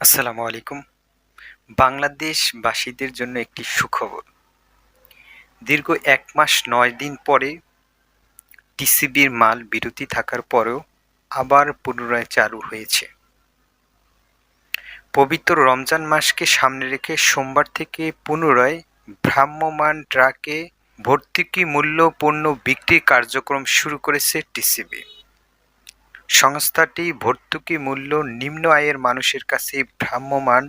আসসালামু আলাইকুম। বাংলাদেশবাসীদের জন্য একটি সুখবর। দীর্ঘ এক মাস নয় দিন পরে টিসিবির মাল বিরতি থাকার পরেও আবার পুনরায় চালু হয়েছে। পবিত্র রমজান মাসকে সামনে রেখে সোমবার থেকে পুনরায় ভ্রাম্যমাণ ট্রাকে ভর্তুকি মূল্য পণ্য বিক্রির কার্যক্রম শুরু করেছে টিসিবি। সংস্থাটি ভর্তুকি মূল্য নিম্ন আয়ের মানুষের কাছে ভ্রাম্যমাণ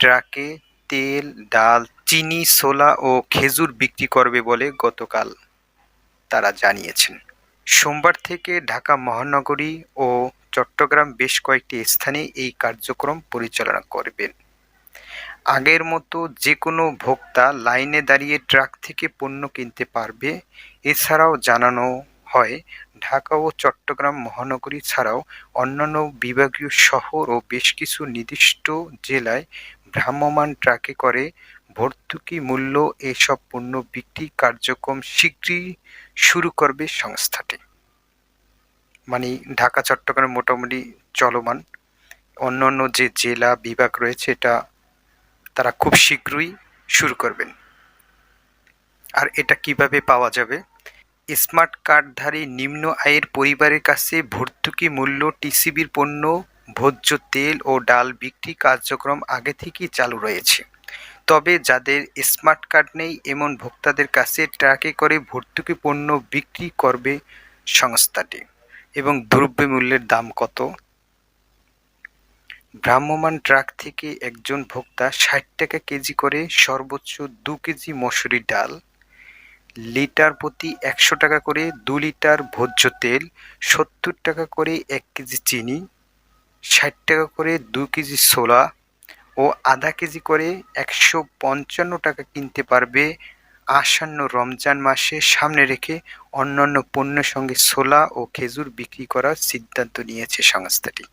ট্রাকে তেল, ডাল, চিনি, ছোলা ও খেজুর বিক্রি করবে বলে গতকাল তারা জানিয়েছেন। সোমবার থেকে ঢাকা মহানগরী ও চট্টগ্রাম বেশ কয়েকটি স্থানে এই কার্যক্রম পরিচালনা করবেন। আগের মতো যে কোনো ভোক্তা লাইনে দাঁড়িয়ে ট্রাক থেকে পণ্য কিনতে পারবে, এছাড়াও জানানো হয় ঢাকা ও চট্টগ্রাম মহানগরী ছাড়াও অন্যান্য বিভাগীয় শহর ও বেশ কিছু নির্দিষ্ট জেলায় ভ্রাম্যমাণ ট্রাকে করে ভর্তুকি মূল্য এসব পণ্য বিক্রি কার্যক্রম শীঘ্রই শুরু করবে সংস্থাটি। মানে ঢাকা, চট্টগ্রাম মোটামুটি চলমান। অন্যান্য যে জেলা, বিভাগ রয়েছে, এটা তারা খুব শীঘ্রই শুরু করবেন। আর এটা কীভাবে পাওয়া যাবে? স্মার্ট কার্ডধারী নিম্ন আয়ের পরিবারের কাছে ভর্তুকি মূল্য, টিসিবির পণ্য, ভোজ্য তেল ও ডাল বিক্রি কার্যক্রম আগে থেকেই চালু রয়েছে। তবে যাদের স্মার্ট কার্ড নেই, এমন ভোক্তাদের কাছে ট্রাকে করে ভর্তুকি পণ্য বিক্রি করবে সংস্থাটি। এবং দ্রব্যমূল্যের দাম কত? ভ্রাম্যমান ট্রাক থেকে একজন ভোক্তা ষাট টাকা কেজি করে সর্বোচ্চ দু কেজি মসুরি ডাল লিটার প্রতি একশো টাকা করে দু লিটার ভোজ্য তেল, সত্তর টাকা করে এক কেজি চিনি, ষাট টাকা করে দু কেজি ছোলা ও আধা কেজি করে একশো পঞ্চান্ন টাকা কিনতে পারবে। আসন্ন রমজান মাসে সামনে রেখে অন্যান্য পণ্যের সঙ্গে ছোলা ও খেজুর বিক্রি করার সিদ্ধান্ত নিয়েছে সংস্থাটি।